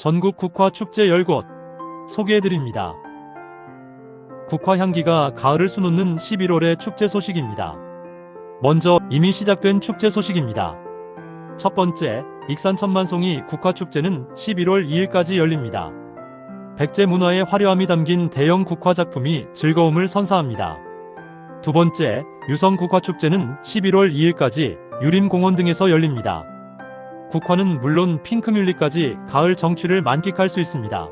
전국 국화 축제 열곳 소개해드립니다. 국화 향기가 가을을 수놓는 11월의 축제 소식입니다. 먼저 이미 시작된 축제 소식입니다. 첫 번째, 익산 천만송이 국화축제는 11월 2일까지 열립니다. 백제 문화의 화려함이 담긴 대형 국화 작품이 즐거움을 선사합니다. 두 번째, 유성 국화축제는 11월 2일까지 유림공원 등에서 열립니다. 국화는 물론 핑크뮬리까지 가을 정취를 만끽할 수 있습니다.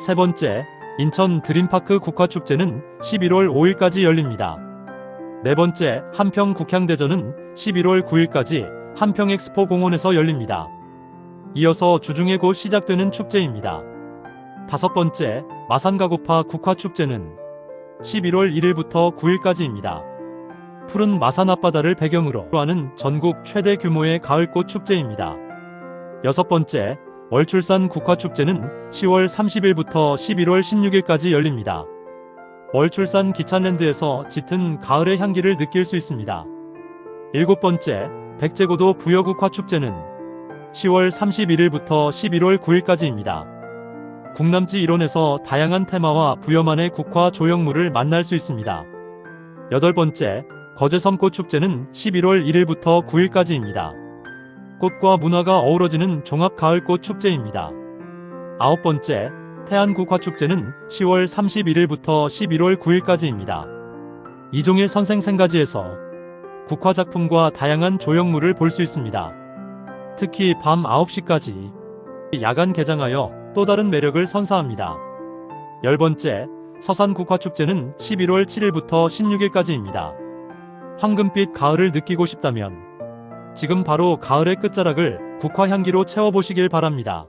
세 번째, 인천 드림파크 국화축제는 11월 5일까지 열립니다. 네 번째, 한평 국향대전은 11월 9일까지 한평엑스포 공원에서 열립니다. 이어서 주중에 곧 시작되는 축제입니다. 다섯 번째, 마산가고파 국화축제는 11월 1일부터 9일까지입니다. 푸른 마산 앞바다를 배경으로 하는 전국 최대 규모의 가을꽃 축제입니다. 여섯 번째, 월출산 국화축제는 10월 30일부터 11월 16일까지 열립니다. 월출산 기찬랜드에서 짙은 가을의 향기를 느낄 수 있습니다. 일곱 번째, 백제고도 부여국화축제는 10월 31일부터 11월 9일까지입니다. 국남지 일원에서 다양한 테마와 부여만의 국화 조형물을 만날 수 있습니다. 여덟 번째, 거제섬 꽃 축제는 11월 1일부터 9일까지입니다. 꽃과 문화가 어우러지는 종합 가을꽃 축제입니다. 아홉 번째, 태안국화 축제는 10월 31일부터 11월 9일까지입니다. 이종일 선생 생가지에서 국화 작품과 다양한 조형물을 볼 수 있습니다. 특히 밤 9시까지 야간 개장하여 또 다른 매력을 선사합니다. 열 번째, 서산국화축제는 11월 7일부터 16일까지입니다. 황금빛 가을을 느끼고 싶다면 지금 바로 가을의 끝자락을 국화 향기로 채워보시길 바랍니다.